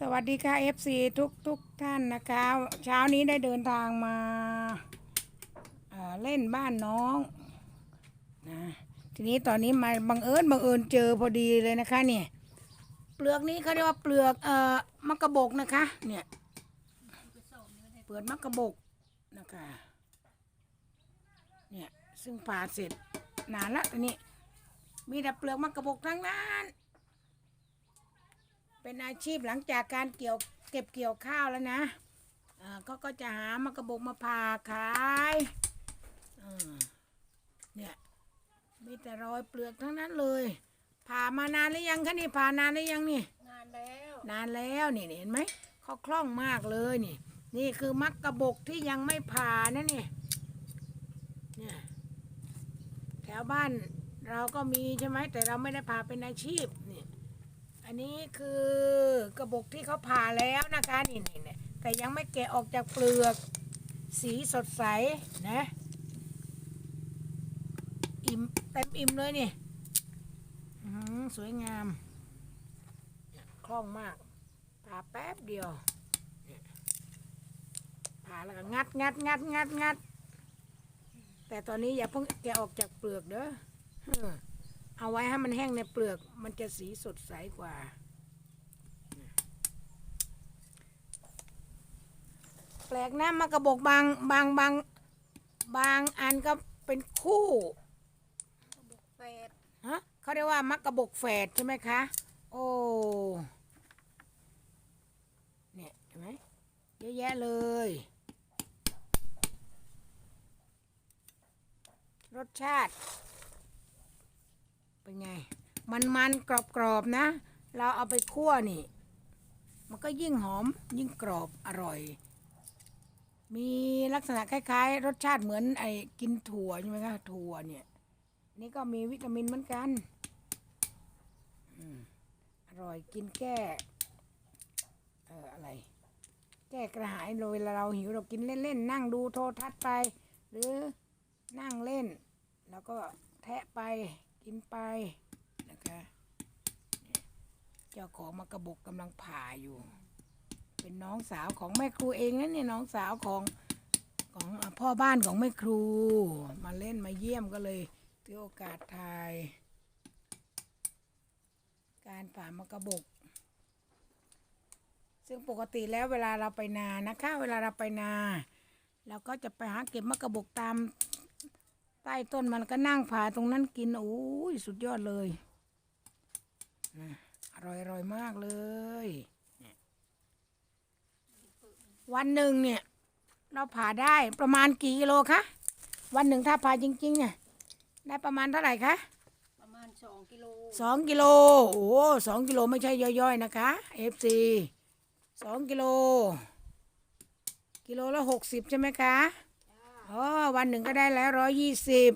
สวัสดีค่ะ FC ทุกทุกท่านนะคะ เช้านี้ได้เดินทางมาเอ่อเล่นบ้านน้องนะทีนี้ตอนนี้มาบังเอิญบังเอิญเจอพอดีเลยนะคะเนี่ยเปลือกนี้เขาเรียกว่าเปลือกเอ่อมักกะบกนะคะเนี่ยเปลือกมักกะบกนะคะเนี่ยซึ่งผ่าเสร็จนานละทีนี้มีแต่เปลือกมักกะบกทั้งนั้น เป็นอาชีพหลังจากการเกี่ยวเก็บเกี่ยวข้าวแล้วนะอ่าก็ก็จะหามากระบอกมาผ่าขายอ่าเนี่ยมีแต่รอยเปลือกทั้งนั้นเลย ผ่ามานานหรือยังคะนี่ผ่านานหรือยังนี่ นานแล้วนานแล้วนี่เห็นไหมเขาคล่องมากเลยนี่ นี่คือมักกระบกที่ยังไม่ผ่านะนี่เนี่ยแถวบ้านเราก็มีใช่ไหมแต่เราไม่ได้ผ่าเป็นอาชีพนี่ อันนี้คือกระบอกที่เขาผ่าแล้วนะคะนี่นี่เนี่ยแต่ยังไม่แกะออกจากเปลือก สีสดใสนะอิ่มเต็มอิ่มเลยนี่สวยงามคล่องมากผ่าแป๊บเดียวผ่าแล้วก็งัดงัดงัดงัดงัดแต่ตอนนี้อย่าเพิ่งแกะออกจากเปลือกเด้อ เออเอาไว้ให้มันแห้งในเปลือก มันจะสีสดใสกว่า แปลกนะมากระบอกบางบางบางบางอันก็เป็นคู่แฟดฮะเขาเรียกว่ามักกระบอกแฝดใช่ไหมคะ โอ้เนี่ยเห็นไหมเยอะแยะเลยรสชาติ เป็นไง มันมันกรอบกรอบๆนะ เราเอาไปคั่วนี่ มันก็ยิ่งหอมยิ่งกรอบอร่อย มีลักษณะคล้าย ๆ รสชาติเหมือนไอ้กินถั่วใช่ไหมคะถั่วเนี่ย นี่ก็มีวิตามินเหมือนกันอร่อยกินแก้เอออะไร แก้กระหายเวลาเราหิวเรากินเล่นๆนั่งดูโทรทัศน์ไป หรือนั่งเล่น แล้วก็แทะไป กินไปนะคะเจ้าของมากระบกกำลังผ่าอยู่ เป็นน้องสาวของแม่ครูเองนะเนี่ยน้องสาวของของพ่อบ้านของแม่ครู มาเล่นมาเยี่ยมก็เลยถือโอกาสถ่าย การผ่ามากระบก ซึ่งปกติแล้วเวลาเราไปนานะคะ เวลาเราไปนาเราก็จะไปหาเก็บมะกระบกตาม ใต้ต้นมันก็นั่งผ่าตรงนั้นกินโอ้ยสุดยอดเลยอะอร่อยอร่อยมากเลยเนี่ยวันหนึ่งเนี่ย เราผ่าได้ประมาณกี่กิโลคะวันหนึ่งถ้าผ่าจริง ๆ เนี่ย ได้ประมาณเท่าไหร่คะประมาณสองกิโลสองกิโลโอ้สองกิโลไม่ใช่ย่อยๆนะคะ FC สองกิโล กิโลละหกสิบใช่ไหมคะ อ๋อวันหนึ่งก็ได้แล้วร้อยยี่สิบ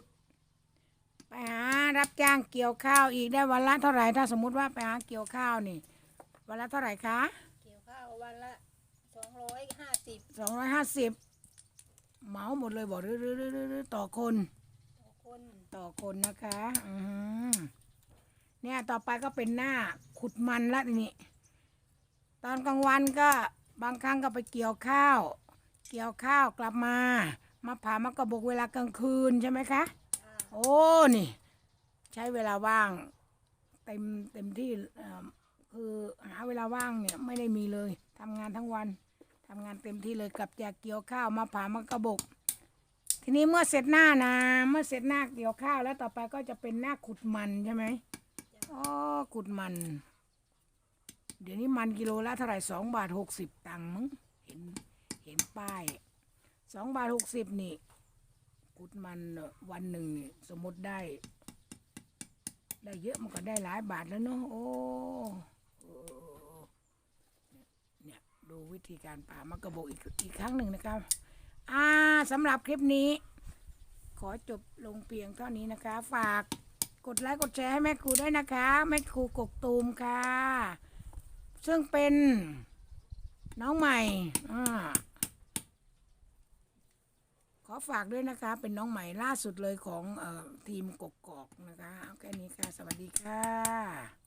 ไปหารับจ้างเกี่ยวข้าวอีกได้วันละเท่าไหร่ถ้าสมมุติว่าไปหาเกี่ยวข้าวนี่ วันละเท่าไหร่คะเกี่ยวข้าววันละสองร้อยห้าสิบสองร้อยห้าสิบเหมาหมดเลยบอกหรือหรือหรือหรือหรือต่อคน ต่อคนต่อคนนะคะอือหือเนี่ยต่อไปก็เป็นหน้าขุดมันละทีนี้ตอนกลางวันก็บางครั้งก็ไปเกี่ยวข้าว เกี่ยวข้าวกลับมา มาผ่ามากระบอกเวลากลางคืนใช่ไหมคะอ่าโอ้นี่ ใช้เวลาว่าง เต็มเต็มที่เอ่อคือหาเวลาว่างเนี่ยไม่ได้มีเลยทำงานทั้งวันทำงานเต็มที่เลยกลับจากเกี่ยวข้าวมาผ่ามากระบอกทีนี้เมื่อเสร็จหน้านะเมื่อเสร็จหน้าเกี่ยวข้าวแล้วต่อไปก็จะเป็นหน้าขุดมันใช่ไหมอ๋อขุดมัน เดี๋ยวนี้มันกิโลละเท่าไหร่สองบาทหกสิบตังค์มั้งเห็นเห็นป้าย สองบาทหกสิบนี่ขุดมันวันหนึ่งนี่สมมติได้ ได้เยอะมันก็ได้หลายบาทแล้วเนาะโอ้โอ้เนี่ยดูวิธีการป่ามะกระบอกอีกอีกครั้งหนึ่งนะครับ อ่าสำหรับคลิปนี้ ขอจบลงเพียงเท่านี้นะคะ ฝากกดไลค์กดแชร์ให้แม่ครูด้วยนะคะแม่ครูกกตูมค่ะ ซึ่งเป็นน้องใหม่อ่า อฝากด้วยนะคะ เป็นน้องใหม่ล่าสุดเลยของออทีมกกอกนะคะ แค่นี้ค่ะ สวัสดีค่ะ